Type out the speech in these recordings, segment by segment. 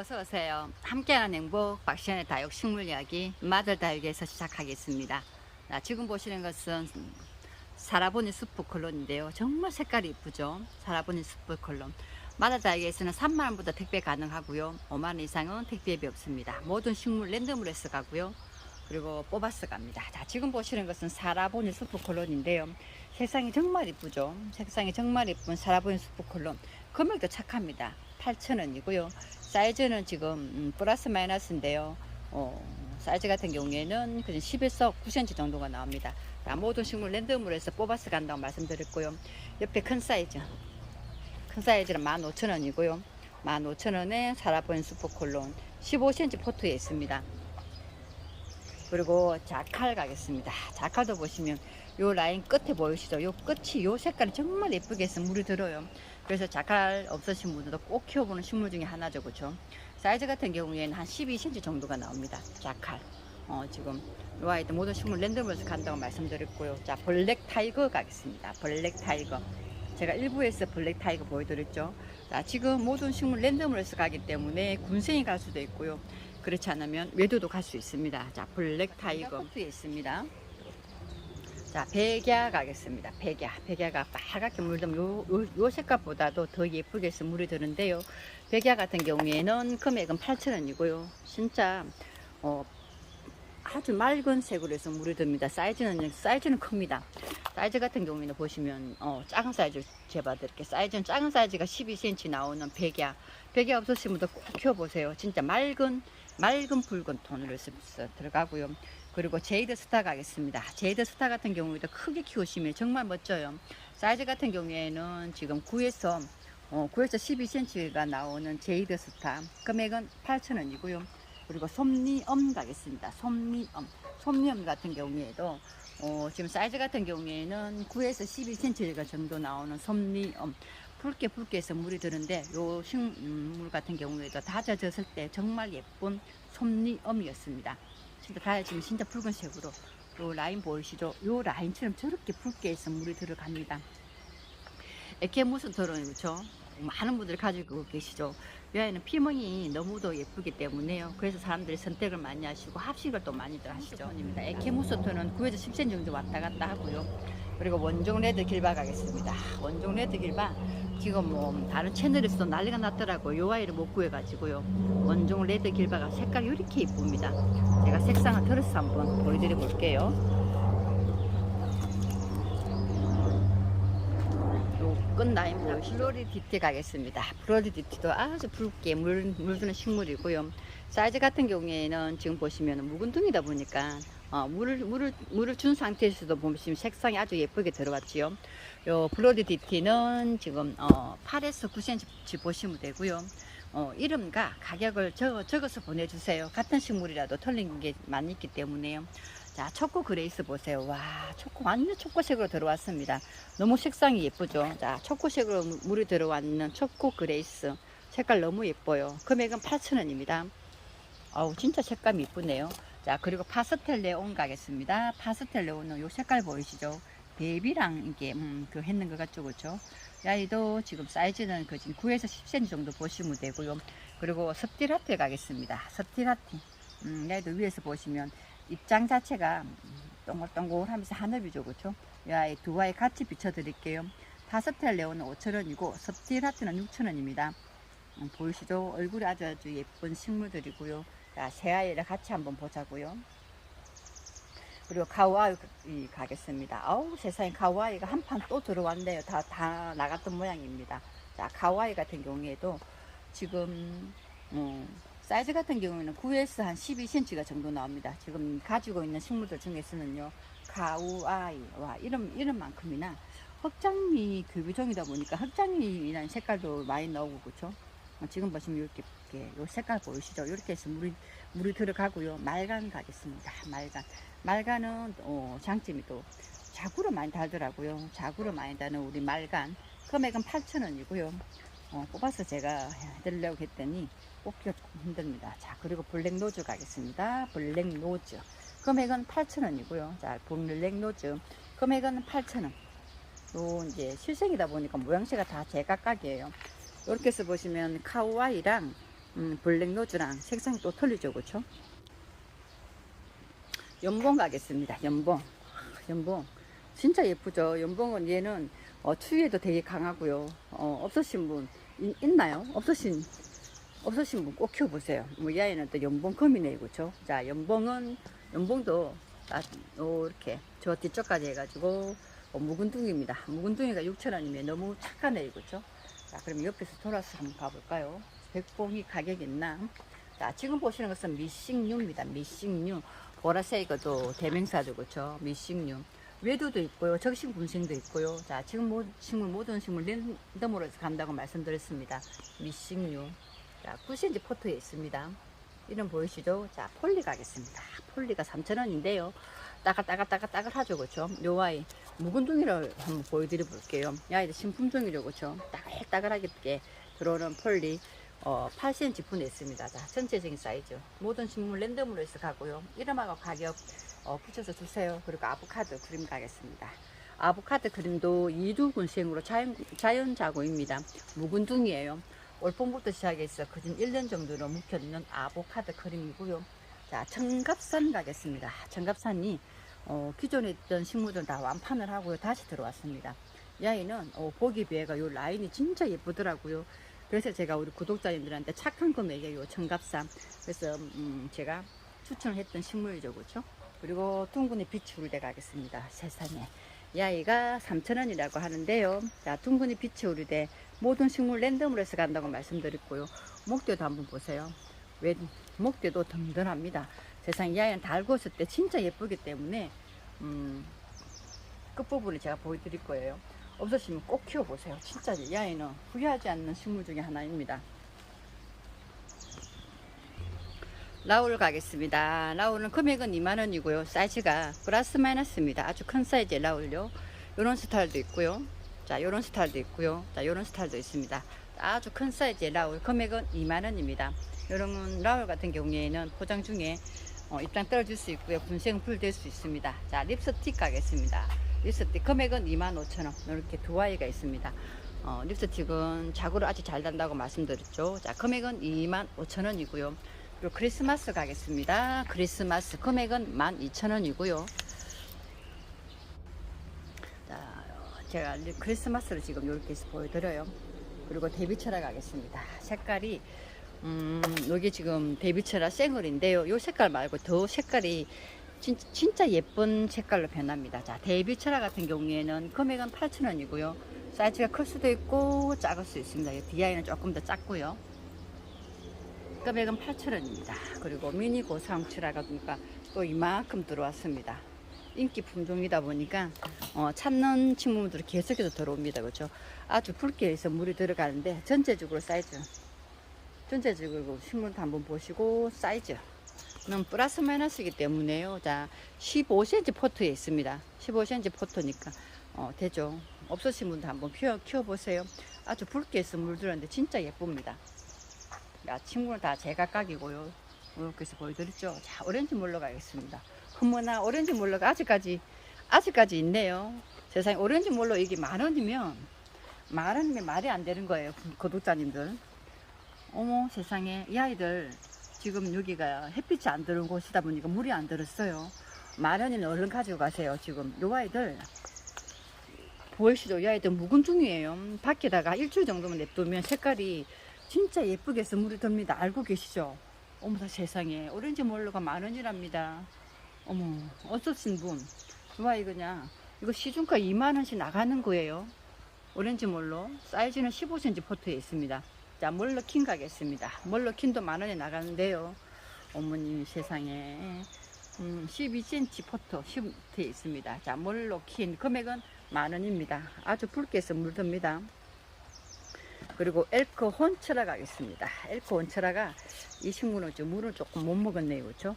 어서 오세요. 함께하는 행복 박시현의 다육 식물 이야기 마들 다육에서 시작하겠습니다. 자, 지금 보시는 것은 사라보니 수프 콜론인데요. 정말 색깔이 이쁘죠. 사라보니 수프 콜론. 마들 다육에서는 3만 원부터 택배 가능하고요. 5만 원 이상은 택배비 없습니다. 모든 식물 랜덤으로서 가고요. 그리고 뽑아서 갑니다. 자, 지금 보시는 것은 사라보니 수프 콜론인데요. 색상이 정말 이쁘죠. 색상이 정말 이쁜 사라보니 수프 콜론. 금액도 착합니다. 8,000원이고요. 사이즈는 지금 음, 플러스 마이너스인데요. 어, 사이즈 같은 경우에는 그냥 10에서 9cm 정도가 나옵니다. 자, 모든 식물 랜덤으로 해서 뽑아서 간다고 말씀드렸고요. 옆에 큰 사이즈. 큰 사이즈는 15,000원이고요. 15,000원에 사라보니 수프 콜론 15cm 포트에 있습니다. 그리고 자칼 가겠습니다. 자칼도 보시면 요 라인 끝에 보이시죠? 요 끝이 요 색깔이 정말 예쁘게 해서 물이 들어요. 그래서 자칼 없으신 분들도 꼭 키워보는 식물 중에 하나죠. 그죠? 사이즈 같은 경우에는 한 12cm 정도가 나옵니다. 자칼. 어, 지금 요 아이들 모든 식물 랜덤으로서 간다고 말씀드렸고요. 자, 블랙 타이거 가겠습니다. 블랙 타이거. 제가 일부에서 블랙 타이거 보여드렸죠. 자, 지금 모든 식물 랜덤으로서 가기 때문에 군생이 갈 수도 있고요. 그렇지 않으면 외도도 갈 수 있습니다. 자, 블랙 타이거 있습니다. 자, 백야 가겠습니다. 백야. 백야가 빨갛게 물든 요, 요, 요 색깔보다도 더 예쁘게 해서 물이 드는데요. 백야 같은 경우에는 금액은 8,000원이고요. 진짜, 어, 아주 맑은 색으로 해서 물이 듭니다. 사이즈는, 사이즈는 큽니다. 사이즈 같은 경우에는 보시면, 어, 작은 사이즈 재봐드릴게요. 사이즈는 작은 사이즈가 12cm 나오는 백야. 백야 없으신 분들 꼭 키워보세요. 진짜 맑은, 맑은 붉은 톤으로 들어가고요. 그리고 제이드 스타 가겠습니다. 제이드 스타 같은 경우에도 크게 키우시면 정말 멋져요. 사이즈 같은 경우에는 지금 9에서 어, 9에서 12cm가 나오는 제이드 스타 금액은 8,000원이고요. 그리고 솜니엄 가겠습니다. 솜니엄. 솜니엄 같은 경우에도 어, 지금 사이즈 같은 경우에는 9에서 12cm 정도 나오는 솜니엄. 붉게 붉게 해서 물이 드는데 요 식물 같은 경우에도 다져졌을 때 정말 예쁜 솜니엄이었습니다. 진짜 다해지면 진짜 붉은색으로 요 라인 보이시죠? 요 라인처럼 저렇게 붉게 해서 물이 들어갑니다. 이렇게 무슨 토론이 그렇죠? 많은 분들이 가지고 계시죠. 이 아이는 피멍이 너무도 예쁘기 때문에요. 그래서 사람들이 선택을 많이 하시고 합식을 또 많이들 하시죠. 입니다. 에케무스토는 9에서 10cm 정도 왔다 갔다 하고요. 그리고 원종 레드 길바 가겠습니다. 원종 레드 길바 지금 뭐 다른 채널에서도 난리가 났더라고요. 요 아이를 못 구해가지고요. 원종 레드 길바가 색깔이 이렇게 이쁩니다. 제가 색상을 들어서 한번 보여드려 볼게요. 요끝 라인 보이시죠? 플로리디티 가겠습니다. 플로리디티도 아주 붉게 물, 물드는 식물이고요. 사이즈 같은 경우에는 지금 보시면 묵은둥이다 보니까 어, 물을, 물을, 물을 준 상태에서도 보시면 색상이 아주 예쁘게 들어왔지요. 요 플로리디티는 지금 어, 8에서 9cm 보시면 되고요. 어, 이름과 가격을 적어, 적어서 보내주세요. 같은 식물이라도 틀린 게 많이 있기 때문에요. 자, 초코 그레이스 보세요. 와, 초코, 완전 초코색으로 들어왔습니다. 너무 색상이 예쁘죠? 자, 초코색으로 무- 물이 들어왔는 초코 그레이스. 색깔 너무 예뻐요. 금액은 8,000원입니다. 어우, 진짜 색감이 이쁘네요. 자, 그리고 파스텔 레온 가겠습니다. 파스텔 레온은 요 색깔 보이시죠? 베이비랑 이게, 음, 그 했는 것 같죠, 그죠? 야이도 지금 사이즈는 그 지금 9에서 10cm 정도 보시면 되고요. 그리고 섭티라트 가겠습니다. 섭티라트. 음, 야이도 위에서 보시면 입장 자체가 음, 동글동글하면서 하늘이죠, 그죠? 야이 두 아이 같이 비춰드릴게요. 파스텔 레온은 5,000원이고 섭티라트는 6,000원입니다. 음, 보이시죠? 얼굴이 아주 아주 예쁜 식물들이고요. 자, 새 아이를 같이 한번 보자고요. 그리고 카와이 가겠습니다. 아우 세상에 카와이가 한 판 또 들어왔네요. 다, 다 나갔던 모양입니다. 자, 카와이 같은 경우에도 지금, 음, 사이즈 같은 경우에는 9에서 한 12cm가 정도 나옵니다. 지금 가지고 있는 식물들 중에서는요, 카우아이, 와, 이름, 이름만큼이나 흑장미 교비종이다 보니까 흑장미라는 색깔도 많이 나오고, 그쵸? 어, 지금 보시면 이렇게, 이렇게, 요 색깔 보이시죠? 이렇게 해서 물이, 물이 들어가고요. 말간 가겠습니다. 말간. 말간은, 어, 장점이 또 자구로 많이 달더라고요. 자구로 많이 다는 우리 말간. 금액은 8,000원이고요. 어, 뽑아서 제가 해드리려고 했더니 뽑기가 힘듭니다. 자, 그리고 블랙 노즈 가겠습니다. 블랙 노즈. 금액은 8,000원이고요. 자, 블랙 노즈. 금액은 8,000원. 요, 이제 실생이다 보니까 모양새가 다 제각각이에요. 이렇게 해서 보시면 카우아이랑, 음, 블랙 노즈랑 색상이 또 틀리죠, 그렇죠? 연봉 가겠습니다. 연봉. 연봉. 진짜 예쁘죠. 연봉은 얘는 어, 추위에도 되게 강하고요. 어, 없으신 분 있, 있나요? 없으신 없으신 분 꼭 키워보세요. 뭐, 이 아이는 또 연봉 금이네, 그쵸? 자, 연봉은, 연봉도, 아, 이렇게, 저 뒤쪽까지 해가지고, 어, 묵은둥이입니다. 묵은둥이가 6,000원이면 너무 착하네, 그쵸? 자, 그럼 옆에서 돌아서 한번 가볼까요? 백봉이 가격 있나? 자, 지금 보시는 것은 미식류입니다. 미식류. 보라색도 대명사죠, 그쵸? 미식류. 외도도 있고요. 적신 군생도 있고요. 자, 지금 모, 식물, 모든 식물 랜덤으로 간다고 말씀드렸습니다. 미식류. 자, 9cm 포트에 있습니다. 이름 보이시죠? 자, 폴리 가겠습니다. 폴리가 3,000원인데요. 따글따글따글따글 하죠, 그쵸? 요 아이, 묵은둥이를 한번 보여드려 볼게요. 이 아이도 신품종이죠, 그쵸? 따글따글하게 들어오는 폴리, 어, 8cm 분에 있습니다. 자, 전체적인 사이즈. 모든 식물 랜덤으로 해서 가고요. 이름하고 가격, 어, 붙여서 주세요. 그리고 아보카도 그림 가겠습니다. 아보카도 그림도 이두군생으로 자연, 자연 자고입니다. 묵은둥이에요. 올봄부터 시작해서 거진 1년 정도로 묵혀있는 아보카도 크림이고요. 자, 청갑산 가겠습니다. 청갑산이 어, 기존에 있던 식물들 다 완판을 하고요. 다시 들어왔습니다. 이 아이는 어, 보기 비해가 요 라인이 진짜 예쁘더라고요. 그래서 제가 우리 구독자님들한테 착한 금액에 요 청갑산 그래서 음, 제가 추천을 했던 식물이죠. 그렇죠? 그리고 둥근의 비추울대 가겠습니다. 세상에. 이 아이가 3,000원이라고 하는데요. 자, 둥근이 빛이 오르되 모든 식물 랜덤으로 해서 간다고 말씀드렸고요. 목대도 한번 보세요. 왜 목대도 든든합니다. 세상 이 아이는 달고 있을 때 진짜 예쁘기 때문에 음, 끝부분을 제가 보여드릴 거예요. 없으시면 꼭 키워보세요. 진짜 이 아이는 후회하지 않는 식물 중에 하나입니다. 라울 가겠습니다. 라울은 금액은 2만원이고요. 사이즈가 플러스 마이너스입니다. 아주 큰 사이즈의 라울요. 요런 스타일도 있고요. 자, 요런 스타일도 있고요. 자, 요런 스타일도 있습니다. 아주 큰 사이즈의 라울. 금액은 2만원입니다. 요런 라울 같은 경우에는 포장 중에 어, 입장 떨어질 수 있고요. 분생 풀될 수 있습니다. 자, 립스틱 가겠습니다. 립스틱 금액은 25,000원. 이렇게 두 아이가 있습니다. 어, 립스틱은 자구로 아주 잘 단다고 말씀드렸죠. 자, 금액은 25,000원이고요. 그리고 크리스마스 가겠습니다. 크리스마스 금액은 12,000원이고요. 자, 제가 크리스마스를 지금 이렇게 해서 보여드려요. 그리고 데뷔철화 가겠습니다. 색깔이 음, 여기 지금 데뷔철화 생얼인데요. 이 색깔 말고 더 색깔이 진, 진짜 예쁜 색깔로 변합니다. 자, 데뷔철화 같은 경우에는 금액은 8,000원이고요. 사이즈가 클 수도 있고 작을 수 있습니다. 이 DI는 조금 더 작고요. 금액은 8,000원입니다. 그리고 미니 고상추라가 보니까 또 이만큼 들어왔습니다. 인기 품종이다 보니까 어, 찾는 친구들이 계속해서 들어옵니다. 그렇죠? 아주 붉게 해서 물이 들어가는데 전체적으로 사이즈 전체적으로 식물도 한번 보시고 사이즈 는 플러스 마이너스이기 때문에요. 자, 15cm 포트에 있습니다. 15cm 포트니까 어, 되죠. 없으신 분도 한번 키워, 키워보세요. 아주 붉게 해서 물 들었는데 진짜 예쁩니다. 야, 친구는 다 제각각이고요. 이렇게 해서 보여드렸죠. 자, 오렌지 물러 가겠습니다. 어머나, 오렌지 물러가 아직까지, 아직까지 있네요. 세상에, 오렌지 물러 이게 만 원이면, 만 원이면 말이 안 되는 거예요. 구독자님들. 어머, 세상에, 이 아이들, 지금 여기가 햇빛이 안 들어온 곳이다 보니까 물이 안 들었어요. 만 원이면 얼른 가지고 가세요. 지금, 요 아이들, 보이시죠? 이 아이들 묵은 중이에요. 밖에다가 일주일 정도만 냅두면 색깔이 진짜 예쁘게 해서 물이 듭니다. 알고 계시죠? 어머나 세상에 오렌지 몰로가 만 원이랍니다. 어머 어쩌신 분? 와 이거냐? 이거 시중가 2만 원씩 나가는 거예요. 오렌지 몰로 사이즈는 15cm 포트에 있습니다. 자 몰로킨 가겠습니다. 몰로킨도 만 원에 나가는데요. 어머니 세상에 음, 12cm 포트 10에 있습니다. 자 몰로킨 금액은 만 원입니다. 아주 붉게 해서 물듭니다. 그리고 엘코 혼철아 가겠습니다. 엘코 혼철아가 이 친구는 좀 물을 조금 못 먹었네요. 그렇죠?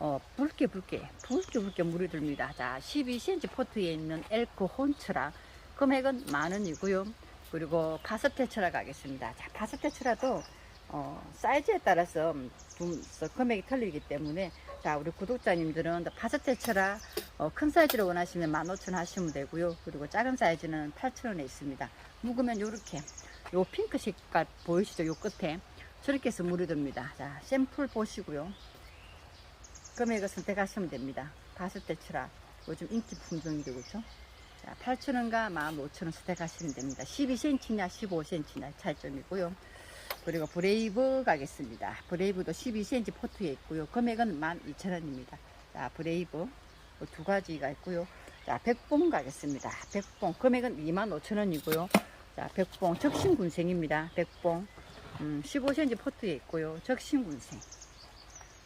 어, 붉게 붉게 붉게 붉게 물이 듭니다. 자, 12cm 포트에 있는 엘코 혼철아 금액은 만 원이고요. 그리고 파스텔철아 가겠습니다. 자, 파스텔철아도 어, 사이즈에 따라서 좀 금액이 틀리기 때문에 자 우리 구독자님들은 파스텔철아 어, 큰 사이즈를 원하시면 15,000원 하시면 되고요. 그리고 작은 사이즈는 8,000원에 있습니다. 묵으면 이렇게 요 핑크 색깔 보이시죠? 요 끝에 저렇게 해서 듭니다. 자, 샘플 보시고요. 금액을 선택하시면 됩니다. 치라. 요즘 인기 품종이죠, 그죠? 자, 8,000원과 15,000원 선택하시면 됩니다. 12cm냐, 15cm냐 차이점이고요. 그리고 브레이브 가겠습니다. 브레이브도 12cm 포트에 있고요. 금액은 12,000원입니다. 자, 브레이브 그두 가지가 있고요. 자, 백봉 가겠습니다. 백봉 금액은 25,000원이고요. 자, 백봉 적신군생입니다. 백봉 음, 15cm 포트에 있고요. 적신군생.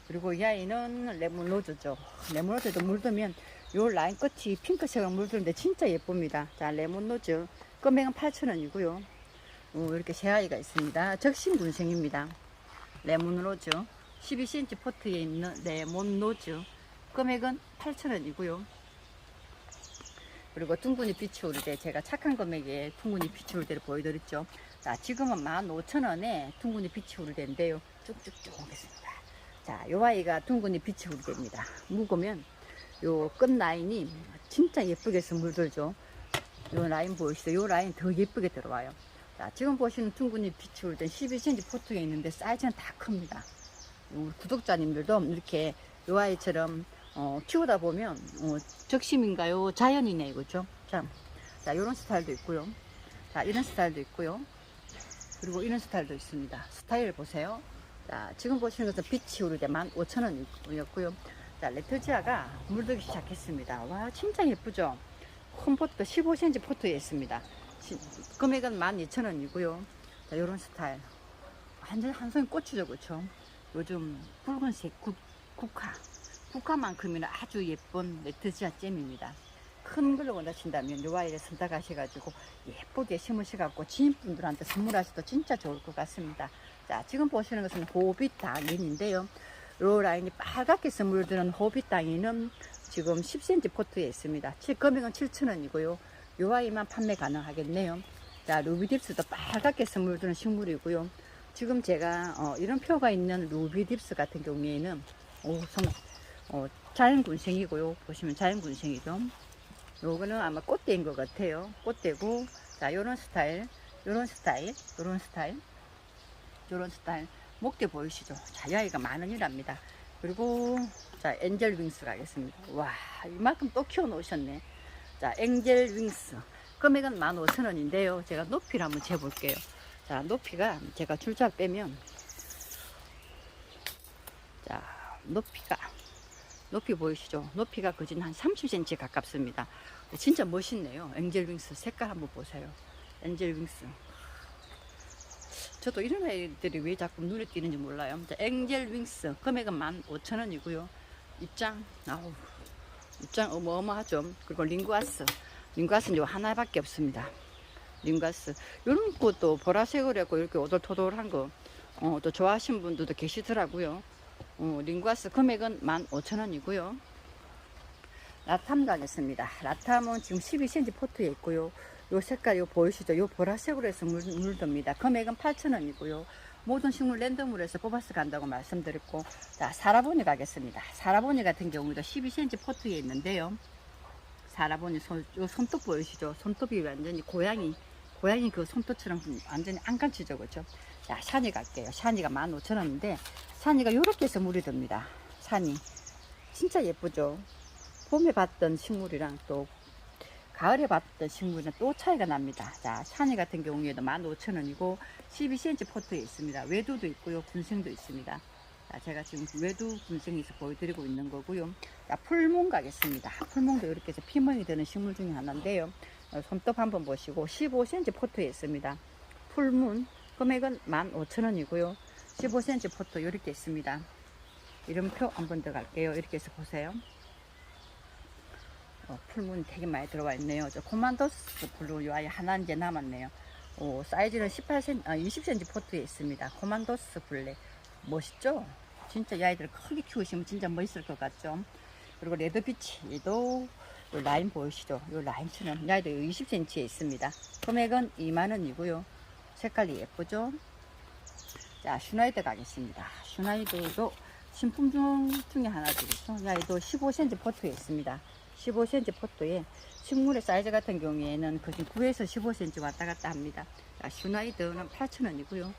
그리고 이 아이는 레몬로즈죠. 레몬로즈도 물들면 요 라인 끝이 핑크색으로 물드는데 진짜 예쁩니다. 자, 레몬로즈 금액은 8,000원이고요. 어, 이렇게 세 아이가 있습니다. 적신군생입니다. 레몬로즈 12cm 포트에 있는 레몬로즈 금액은 8,000원이고요. 그리고 둥근이 비추올 때 제가 착한 금액에 둥근이 비추올 때를 보여드렸죠. 자, 지금은 15,000원에 둥근이 비추올 때인데요. 쭉쭉쭉 오겠습니다. 자, 요 아이가 둥근이 비추올 때입니다. 묵으면 요 끝 라인이 진짜 예쁘게 해서 물들죠. 요 라인 보이시죠? 요 라인 더 예쁘게 들어와요. 자, 지금 보시는 둥근이 비추올 때 12cm 포트에 있는데 사이즈는 다 큽니다. 우리 구독자님들도 이렇게 요 아이처럼 어, 키우다 보면 어, 적심인가요? 자연이네 이거죠. 자, 자 이런 스타일도 있고요. 자 이런 스타일도 있고요. 그리고 이런 스타일도 있습니다. 스타일 보세요. 자 지금 보시는 것은 빛이 오르게 15,000원이었고요. 자 레트지아가 물들기 시작했습니다. 와 진짜 예쁘죠? 큰 포트 15cm 포트에 있습니다. 시- 금액은 12,000원이고요. 자 이런 스타일 완전 한 송이 꽃이죠 그렇죠? 요즘 붉은색 국, 국화 국화만큼이나 아주 예쁜 레트지아 잼입니다. 큰 걸로 원하신다면 요 아이를 선택하셔가지고 예쁘게 심으셔갖고 지인분들한테 선물하셔도 진짜 좋을 것 같습니다. 자, 지금 보시는 것은 호빗 당인인데요. 요 라인이 빨갛게 선물드는 호빗 당인은 지금 10cm 포트에 있습니다. 칠- 금액은 7,000원이고요. 요 아이만 판매 가능하겠네요. 자, 루비딥스도 빨갛게 선물드는 식물이고요. 지금 제가 어, 이런 표가 있는 루비딥스 같은 경우에는 오, 정말 어, 자연군생이고요. 보시면 자연군생이죠. 요거는 아마 꽃대인 것 같아요. 꽃대고, 자, 요런 스타일, 요런 스타일, 요런 스타일, 요런 스타일. 목대 보이시죠? 자, 이 아이가 만 원이랍니다. 그리고, 자, 엔젤 윙스 가겠습니다. 와, 이만큼 또 키워 놓으셨네. 자, 엔젤 윙스. 금액은 15,000원인데요. 제가 높이를 한번 재볼게요. 자, 높이가 제가 줄자 빼면, 자, 높이가 높이 보이시죠? 높이가 거진 한 30cm 가깝습니다. 진짜 멋있네요. 엔젤 윙스 색깔 한번 보세요. 엔젤 윙스. 저도 이런 애들이 왜 자꾸 눈에 띄는지 몰라요. 자, 엔젤 윙스 금액은 15,000원이고요. 입장, 아우, 입장 어마어마하죠. 그리고 링구아스. 링구아스는 요 하나밖에 없습니다. 링구아스. 이런 것도 보라색으로 했고 이렇게 오돌토돌한 거, 어, 또 좋아하시는 분들도 계시더라고요. 어, 링과스 금액은 15,000원이고요. 라탐 가겠습니다. 라탐은 지금 12cm 포트에 있고요. 요 색깔 요 보이시죠? 요 보라색으로 해서 물, 물듭니다. 금액은 8,000원이고요. 모든 식물 랜덤으로 해서 뽑아서 간다고 말씀드렸고 자 사라보니 가겠습니다. 사라보니 같은 경우도 12cm 포트에 있는데요. 사라보니 손, 요 손톱 보이시죠? 손톱이 완전히 고양이 고양이 그 손톱처럼 완전히 안 간치죠 그죠? 자 샤니 갈게요. 샤니가 15,000원인데 샤니가 요렇게 해서 물이 듭니다. 샤니 진짜 예쁘죠? 봄에 봤던 식물이랑 또 가을에 봤던 식물이랑 또 차이가 납니다. 자, 샤니 같은 경우에도 15,000원이고 12cm 포트에 있습니다. 외두도 있고요. 군생도 있습니다. 자, 제가 지금 외두 군생에서 보여드리고 있는 거고요. 자, 풀몽 가겠습니다. 풀몽도 이렇게 해서 피멍이 되는 식물 중에 하나인데요. 어, 손톱 한번 보시고 15cm 포트에 있습니다. 풀문 금액은 15,000원이고요. 15cm 포트 이렇게 있습니다. 이름표 한번 더 갈게요. 이렇게 해서 보세요. 어, 풀문이 되게 많이 들어와 있네요. 저 코만도스 블루 요 아이 하나 이제 남았네요. 오, 사이즈는 18cm, 아, 20cm 포트에 있습니다. 코만도스 블랙. 멋있죠? 진짜 이 아이들 크게 키우시면 진짜 멋있을 것 같죠? 그리고 레드비치, 얘도 요 라인 보이시죠? 요 라인처럼 이 아이도 20cm에 있습니다. 금액은 2만원이고요. 색깔이 예쁘죠? 자, 슈나이드 가겠습니다. 슈나이드도 신품 중, 중에 하나죠. 이 아이도 15cm 포트에 있습니다. 15cm 포트에 식물의 사이즈 같은 경우에는 거진 9에서 15cm 왔다 갔다 합니다. 자, 슈나이드는 8,000원이고요.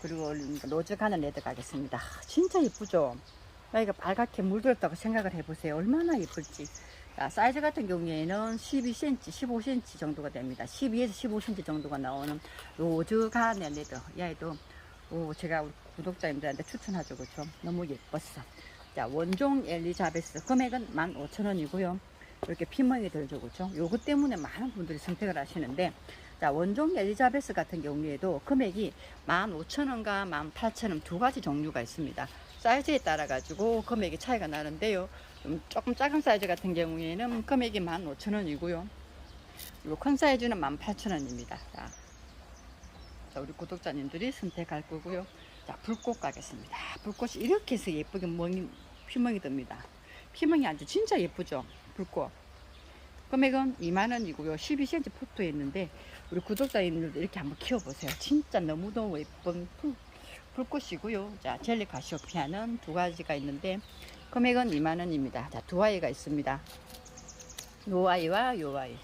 그리고 로즈 가는 레드 가겠습니다. 진짜 예쁘죠? 여기가 빨갛게 물들었다고 생각을 해보세요. 얼마나 예쁠지. 자, 사이즈 같은 경우에는 12cm, 15cm 정도가 됩니다. 12에서 15cm 정도가 나오는 로즈 가네 레드. 오, 제가 구독자님들한테 추천하죠. 그렇죠? 너무 예뻤어. 자, 원종 엘리자베스 금액은 15,000원이고요. 이렇게 피멍이 들죠. 그렇죠? 요거 때문에 많은 분들이 선택을 하시는데 자, 원종 엘리자베스 같은 경우에도 금액이 15,000원과 18,000원 두 가지 종류가 있습니다. 사이즈에 따라 가지고 금액이 차이가 나는데요. 좀 조금 작은 사이즈 같은 경우에는 금액이 15,000원이고요. 그리고 큰 사이즈는 18,000원입니다. 자, 자, 우리 구독자님들이 선택할 거고요. 자, 불꽃 가겠습니다. 불꽃이 이렇게 해서 예쁘게 피멍이 듭니다. 피멍이 아주 진짜 예쁘죠? 불꽃. 금액은 2만원이고요. 12cm 포토에 있는데, 우리 구독자님들도 이렇게 한번 키워보세요. 진짜 너무너무 예쁜 불, 불꽃이고요. 자, 젤리 가시오피아는 두 가지가 있는데, 금액은 2만원입니다. 자, 두 아이가 있습니다. 요 아이와 요 아이.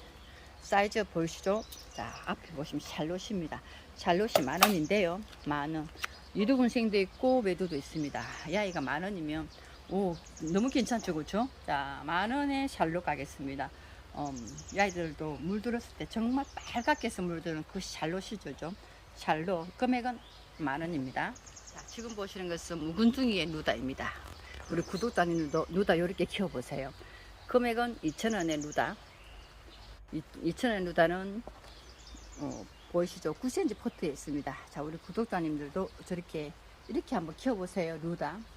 사이즈 보이시죠? 자, 앞에 보시면 샬롯입니다. 샬롯이 만 원인데요. 만 원. 유두군생도 있고 외도도 있습니다. 이 아이가 만 원이면 오 너무 괜찮죠, 그렇죠? 자, 만 원에 샬롯 가겠습니다. 음, 이 아이들도 물들었을 때 정말 빨갛게 해서 물드는 그 샬롯이죠. 샬롯 금액은 만 원입니다. 자, 지금 보시는 것은 묵은둥이의 누다입니다. 우리 구독자님들도 누다 이렇게 키워보세요. 금액은 2,000원의 누다. 2,000원의 누다는 어, 보이시죠? 9cm 포트에 있습니다. 자, 우리 구독자님들도 저렇게 이렇게 한번 키워보세요. 루다.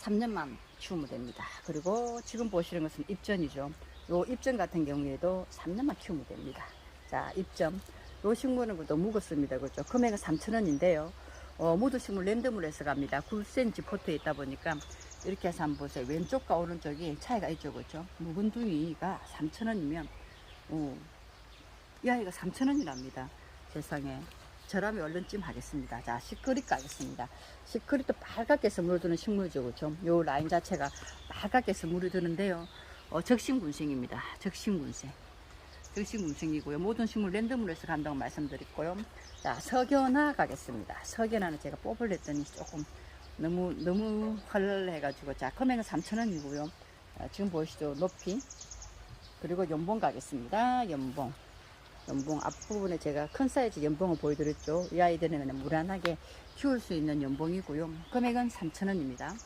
3년만 키우면 됩니다. 그리고 지금 보시는 것은 입전이죠. 요 입전 같은 경우에도 3년만 키우면 됩니다. 자, 입점. 요 식물은 그래도 묵었습니다. 그죠? 금액은 3,000원인데요. 어, 모두 식물 랜덤으로 해서 갑니다. 9cm 포트에 있다 보니까 이렇게 해서 한번 보세요. 왼쪽과 오른쪽이 차이가 있죠. 그죠? 묵은 둥이가 3,000원이면, 어, 이 아이가 3,000원이랍니다. 세상에. 저라면 얼른쯤 하겠습니다. 자, 시크릿 가겠습니다. 시크릿도 빨갛게 해서 물드는 식물이죠. 그죠? 요 라인 자체가 빨갛게 해서 물이 드는데요. 어, 적심군생입니다. 적심군생. 적심군생이고요. 모든 식물 랜덤으로 해서 간다고 말씀드렸고요. 자, 석연화 가겠습니다. 석연화는 제가 뽑으려 했더니 조금 너무, 너무 활해가지고. 자, 금액은 3,000원이고요. 지금 보시죠. 높이. 그리고 연봉 가겠습니다. 연봉. 연봉 앞부분에 제가 큰 사이즈 연봉을 보여드렸죠. 이 아이들은 무난하게 키울 수 있는 연봉이고요. 금액은 3,000원입니다.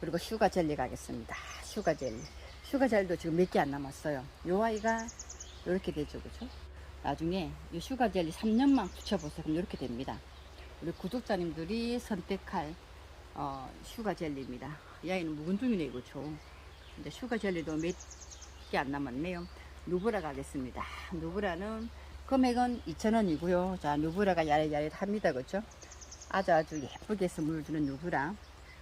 그리고 슈가 젤리 가겠습니다. 슈가 젤리. 슈가 젤리도 지금 몇 개 안 남았어요. 요 아이가 이렇게 되죠. 그죠? 나중에 이 슈가 젤리 3년만 붙여보세요. 그럼 이렇게 됩니다. 우리 구독자님들이 선택할 어, 슈가 젤리입니다. 이 아이는 묵은둥이네, 그죠? 근데 슈가 젤리도 몇 개 안 남았네요. 누브라 가겠습니다. 누브라는 금액은 2,000원이고요. 자, 누브라가 야릿야릿합니다. 그죠? 아주 아주 예쁘게 해서 물주는 누브라.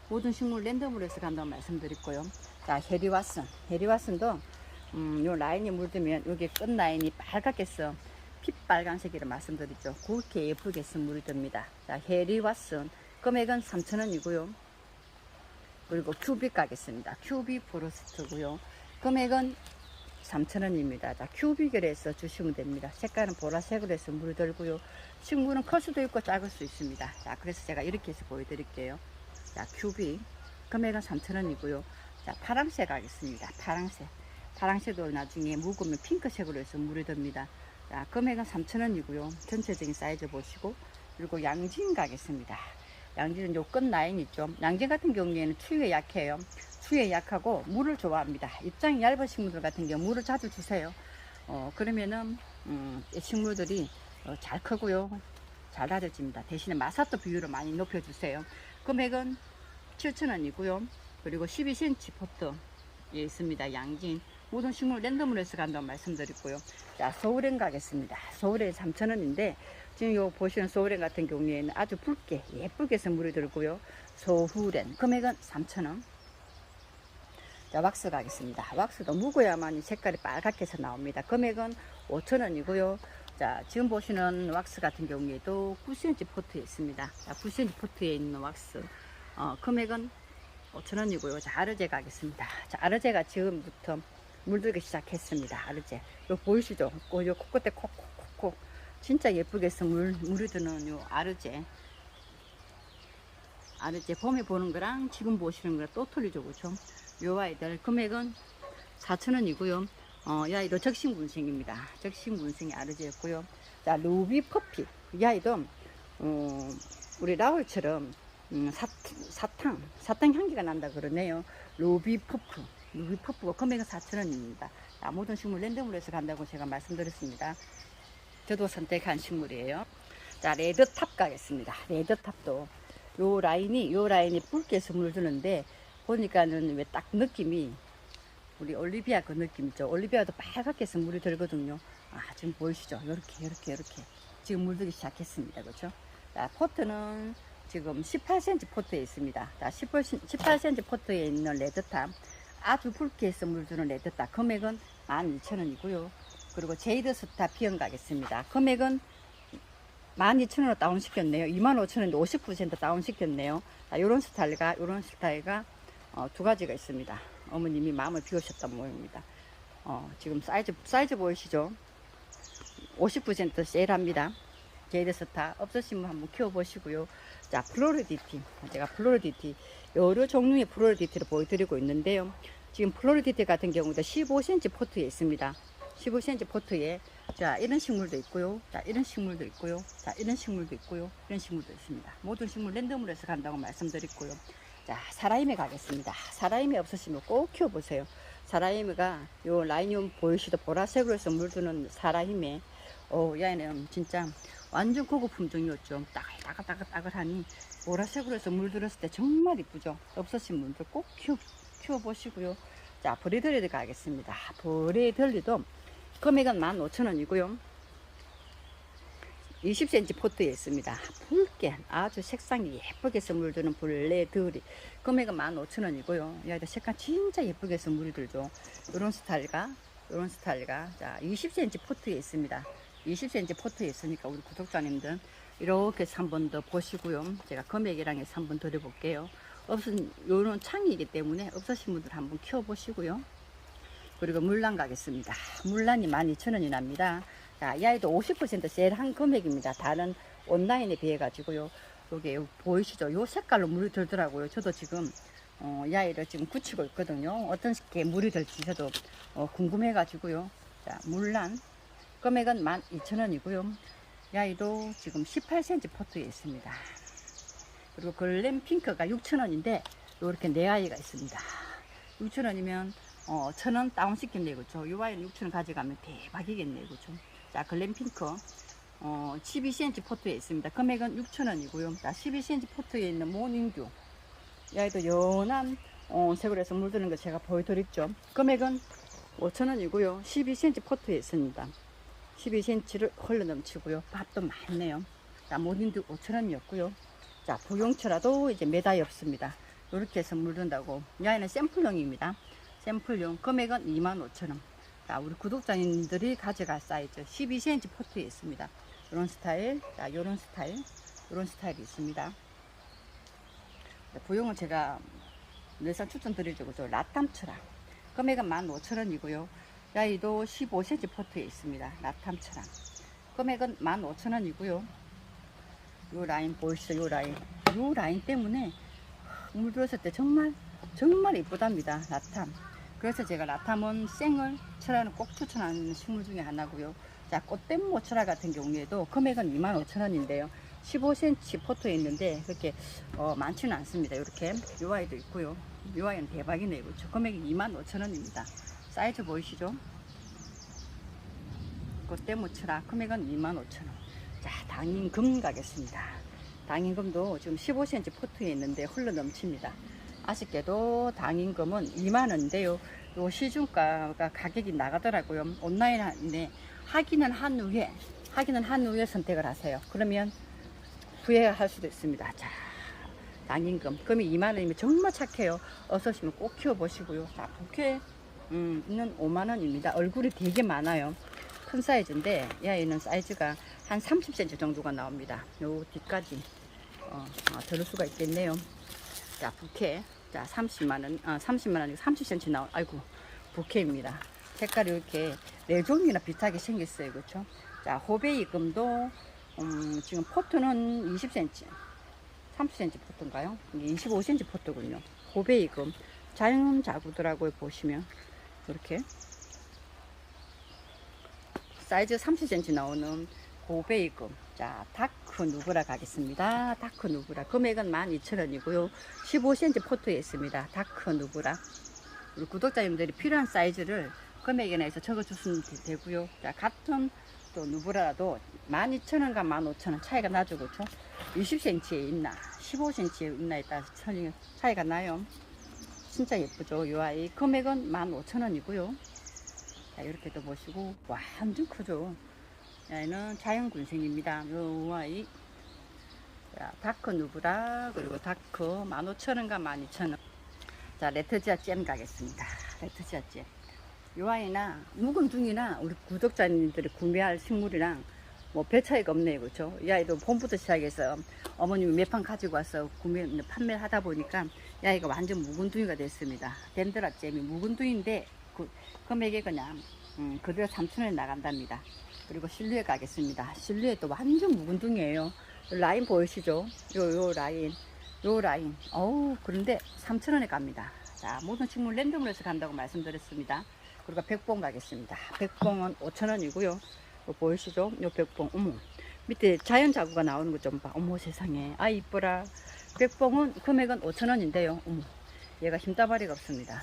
모든 식물 랜덤으로 해서 간다고 말씀드렸고요. 자, 해리왓슨. 해리왓슨도, 음, 요 라인이 물들면 여기 끝 라인이 빨갛게 해서 핏빨간색이라 말씀드렸죠. 그렇게 예쁘게 해서 물듭니다. 자, 해리왓슨. 금액은 3,000원이고요. 그리고 큐빅 가겠습니다. 큐빅 브로스트고요. 금액은 3,000원입니다. 자, 큐빅을 해서 주시면 됩니다. 색깔은 보라색으로 해서 물이 들고요. 식물은 클 수도 있고 작을 수 있습니다. 자, 그래서 제가 이렇게 해서 보여드릴게요. 자, 큐빅. 금액은 3,000원이고요. 자, 파랑색 하겠습니다. 파랑색. 파랑색도 나중에 묵으면 핑크색으로 해서 물이 듭니다. 자, 금액은 3,000원이고요. 전체적인 사이즈 보시고. 그리고 양진 가겠습니다. 양진은 요 끝 라인 있죠. 양진 같은 경우에는 추위에 약해요. 추위에 약하고 물을 좋아합니다. 입장이 얇은 식물들 같은 경우 물을 자주 주세요. 어, 그러면은 음, 이 식물들이 어, 잘 크고요. 잘 다져집니다. 대신에 마사토 비율을 많이 높여주세요. 금액은 7,000원이고요. 그리고 12cm 포트에 있습니다. 양진. 모든 식물 랜덤으로 해서 간다고 말씀드렸고요. 자, 소우렌 가겠습니다. 소우렌 3,000원인데 지금 요 보시는 소우렌 같은 경우에는 아주 붉게 예쁘게 해서 물이 들고요. 소후렌 금액은 3,000원. 자, 왁스 가겠습니다. 왁스도 묵어야만 색깔이 빨갛게 해서 나옵니다. 금액은 5,000원이고요. 자, 지금 보시는 왁스 같은 경우에도 9cm 포트에 있습니다. 자, 9cm 포트에 있는 왁스. 어, 금액은 5,000원이고요. 자, 아르제 가겠습니다. 자, 아르제가 지금부터 물들기 시작했습니다. 아르제. 요 보이시죠? 요 코끝에 콕콕콕콕 진짜 예쁘게 해서 물, 물이 드는 요 아르제. 아르제 봄에 보는 거랑 지금 보시는 거랑 또 틀리죠, 그죠? 요 아이들 금액은 4,000원이고요. 어, 이 아이도 적심군생입니다. 적심군생이 아르제였고요. 자, 루비 퍼피. 이 아이도, 어, 우리 라울처럼 음, 사, 사탕, 사탕 향기가 난다 그러네요. 루비 퍼프. 루비 퍼프가 금액은 4,000원입니다. 자, 모든 식물 랜덤으로 해서 간다고 제가 말씀드렸습니다. 저도 선택한 식물이에요. 자, 레드탑 가겠습니다. 레드탑도 요 라인이 요 라인이 붉게서 물드는데 보니까는 왜 딱 느낌이 우리 올리비아 그 느낌 있죠. 올리비아도 빨갛게 해서 물이 들거든요. 아, 지금 보이시죠? 요렇게, 요렇게, 요렇게. 지금 물들기 시작했습니다. 그렇죠? 자, 포트는 지금 18cm 포트에 있습니다. 자, 18cm 포트에 있는 레드탑. 아주 붉게 해서 물드는 레드탑. 금액은 12,000원이고요. 그리고 제이드 스타 비형 가겠습니다. 금액은 12,000원으로 다운 시켰네요. 25,000원인데 50% 다운 시켰네요. 자, 요런 스타일과 요런 스타일과 어, 두 가지가 있습니다. 어머님이 마음을 비우셨던 모양입니다. 어, 지금 사이즈, 사이즈 보이시죠? 50% 세일합니다. 제이드 스타 없으시면 한번 키워보시고요. 자, 플로리디티. 제가 플로리디티 여러 종류의 플로리디티를 보여드리고 있는데요. 지금 플로리디티 같은 경우도 15cm 포트에 있습니다. 15cm 포트에 자 이런 식물도 있고요. 자 이런 식물도 있고요. 자 이런 식물도 있고요. 이런 식물도 있습니다. 모든 식물 랜덤으로 해서 간다고 말씀드렸고요. 자 사라임에 가겠습니다. 사라임이 없으시면 꼭 키워보세요. 사라임이가 요 라이늄 보이시도 보라색으로 해서 물드는 사라임에 어 얘는 진짜 완전 고급 품종이었죠. 따글따글따글따글하니 보라색으로 해서 물들었을 때 정말 이쁘죠. 없으신 분들 꼭 키워, 키워보시고요. 자 브레들리드 가겠습니다. 브레들리도 금액은 15,000원이고요. 20cm 포트에 있습니다. 붉게 아주 색상이 예쁘게 해서 물드는 블레드리 금액은 15,000원이고요. 얘도 색깔 진짜 예쁘게 해서 물이 들죠. 이런 스타일과 이런 스타일과 자 20cm 포트에 있습니다. 20cm 포트에 있으니까 우리 구독자님들 이렇게 해서 한 번 더 보시고요. 제가 금액이랑 해서 한 번 드려볼게요. 없은 요런 창이기 때문에 없으신 분들 한번 키워보시고요. 그리고 물란 가겠습니다. 물란이 12,000원이 납니다. 자, 이 아이도 50% 세일한 금액입니다. 다른 온라인에 비해 가지고요. 여기 보이시죠? 요 색깔로 물이 들더라고요. 저도 지금 어, 이 아이를 지금 굳히고 있거든요. 어떤 게 물이 들지 저도 어, 궁금해 가지고요. 자, 물란 금액은 12,000원이고요. 이 아이도 지금 18cm 포트에 있습니다. 그리고 글램 핑크가 6,000원인데 이렇게 네 아이가 있습니다. 6,000원이면 어, 1,000원 다운시켰네 그죠? 이 아이는 6,000원 가져가면 대박이겠네 그죠? 자 글램 핑크 어, 12cm 포트에 있습니다. 금액은 6,000원이고요. 자 12cm 포트에 있는 모닝듀 이 아이도 연한 어, 색으로 해서 물드는 거 제가 보여드렸죠. 금액은 5,000원이고요. 12cm 포트에 있습니다. 12cm를 흘러 넘치고요. 밥도 많네요. 자, 모닝듀 5,000원이었고요. 자, 부용철화도 이제 매달이 없습니다. 이렇게 해서 물든다고. 이 아이는 샘플용입니다. 샘플용. 금액은 25,000원. 자, 우리 구독자님들이 가져갈 사이즈 12cm 포트에 있습니다. 이런 스타일, 자, 이런 스타일, 이런 스타일이 있습니다. 자, 부용은 제가 늘상 추천드리죠. 그죠? 라탐철화. 금액은 15,000원이고요. 야이도 15cm 포트에 있습니다. 라탐철화. 금액은 15,000원이고요. 요 라인 보이시죠? 요 라인. 요 라인 때문에 물 들었을 때 정말 정말 이쁘답니다. 라탐. 그래서 제가 라탐은 생을 철화는 꼭 추천하는 식물 중에 하나고요. 자, 꽃뱀모 철화 같은 경우에도 금액은 25,000원인데요. 15cm 포토에 있는데 그렇게 어, 많지는 않습니다. 이렇게 요 아이도 있고요. 요 아이는 대박이네요. 그렇죠? 금액이 25,000원입니다. 사이즈 보이시죠? 꽃뱀모 철화 금액은 25,000원. 자, 당인금 가겠습니다. 당인금도 지금 15cm 포트에 있는데 흘러 넘칩니다. 아쉽게도 당인금은 2만원인데요. 요 시중가가 가격이 나가더라고요. 온라인에 확인은 한 후에, 확인은 한 후에 선택을 하세요. 그러면 후회할 수도 있습니다. 자, 당인금. 금이 2만 원이면 정말 착해요. 어서시면 꼭 키워보시고요. 자, 부케, 음, 는 5만 원입니다. 얼굴이 되게 많아요. 큰 사이즈인데, 이 아이는 사이즈가 한 30cm 정도가 나옵니다. 요 뒤까지, 어, 어, 들을 수가 있겠네요. 자, 부케. 자, 30만원, 어, 30만원, 30cm 나온, 아이고, 부케입니다. 색깔이 이렇게 레종이나 비슷하게 생겼어요. 그렇죠? 자, 호베이금도 음, 지금 포트는 20cm, 30cm 포트인가요? 이게 25cm 포트군요. 호베이금 자연 자구더라고요. 보시면 이렇게 사이즈 30cm 나오는 고베이금. 자, 다크 누브라 가겠습니다. 다크 누브라. 금액은 12,000원이고요. 15cm 포트에 있습니다. 다크 누브라. 우리 구독자님들이 필요한 사이즈를 금액에 내서 적어주시면 되- 되고요. 자, 같은 또 누브라도 12,000원과 15,000원 차이가 나죠. 그렇죠? 20cm에 있나, 15cm에 있나에 따라서 차이- 차이가 나요. 진짜 예쁘죠. 이 아이. 금액은 15,000원이고요. 자, 이렇게 또 보시고, 완전 크죠. 얘는 자연군생입니다. 요 아이. 자, 다크 누브라, 그리고 다크 15,000원과 12,000원. 자, 레트지아 잼 가겠습니다. 레트지아 잼. 요 아이나, 묵은 둥이나 우리 구독자님들이 구매할 식물이랑 뭐 별 차이가 없네요. 그렇죠? 이 아이도 봄부터 시작해서 어머님이 몇 판 가지고 와서 구매, 판매를 하다 보니까 이 아이가 완전 묵은 둥이가 됐습니다. 덴드라 잼이 묵은 둥인데 그 금액이 그냥 음, 그대로 3,000원에 나간답니다. 그리고 실루엣 가겠습니다. 실루엣도 완전 묵은 둥이에요. 라인 보이시죠? 요, 요 라인. 요 라인. 어우, 그런데 3,000원에 갑니다. 자, 모든 식물 랜덤으로 해서 간다고 말씀드렸습니다. 그리고 백봉 가겠습니다. 백봉은 5,000원이고요. 요 보이시죠? 요 백봉. 어머. 밑에 자연 자구가 나오는 것 좀 봐. 어머 세상에. 아, 이뻐라. 백봉은 금액은 5,000원인데요. 어머. 얘가 힘다발이가 없습니다.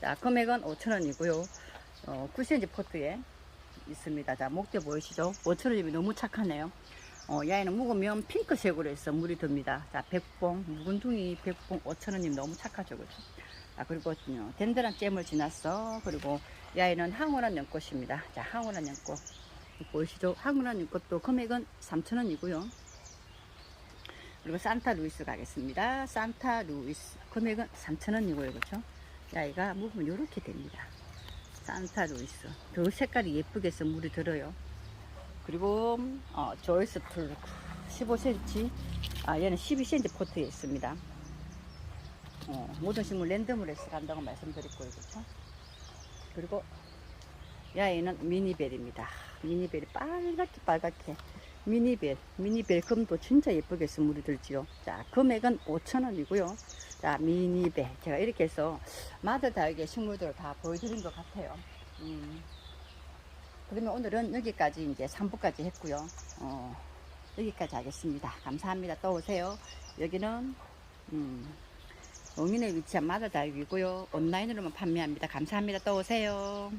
자, 금액은 5,000원이고요. 어, 9cm 포트에 있습니다. 자, 목대 보이시죠? 5,000원이면 너무 착하네요. 어, 야이는 묵으면 핑크색으로 해서 물이 듭니다. 자, 백봉, 묵은 둥이 백봉 5,000원이면 너무 착하죠. 그죠? 자, 그리고 어, 덴드란 잼을 지났어. 그리고 야이는 항원한 연꽃입니다. 자, 항원한 연꽃. 보이시죠? 항원한 연꽃도 금액은 3,000원이고요. 그리고 산타 루이스 가겠습니다. 산타 루이스. 금액은 3,000원이고요. 그렇죠? 야이가 묵으면 이렇게 됩니다. 산타 루이스. 더 색깔이 예쁘게 해서 물이 들어요. 그리고 어, 조이스 플루크 15cm 아 얘는 12cm 포트에 있습니다 어, 모든 식물 랜덤으로 해서 간다고 말씀드렸고요 그렇죠? 그리고 야얘는 미니벨입니다 미니벨이 빨갛게 빨갛게 미니벨 미니벨 금도 진짜 예쁘게 해서 물이 들지요 자 금액은 5,000원이고요 자 미니벨 제가 이렇게 해서 마들 다육의 식물들을 다 보여드린 것 같아요 음. 그러면 오늘은 여기까지 이제 3부까지 했고요. 어, 여기까지 하겠습니다. 감사합니다. 또 오세요. 여기는 음, 농민에 위치한 마다 다육이고요. 온라인으로만 판매합니다. 감사합니다. 또 오세요.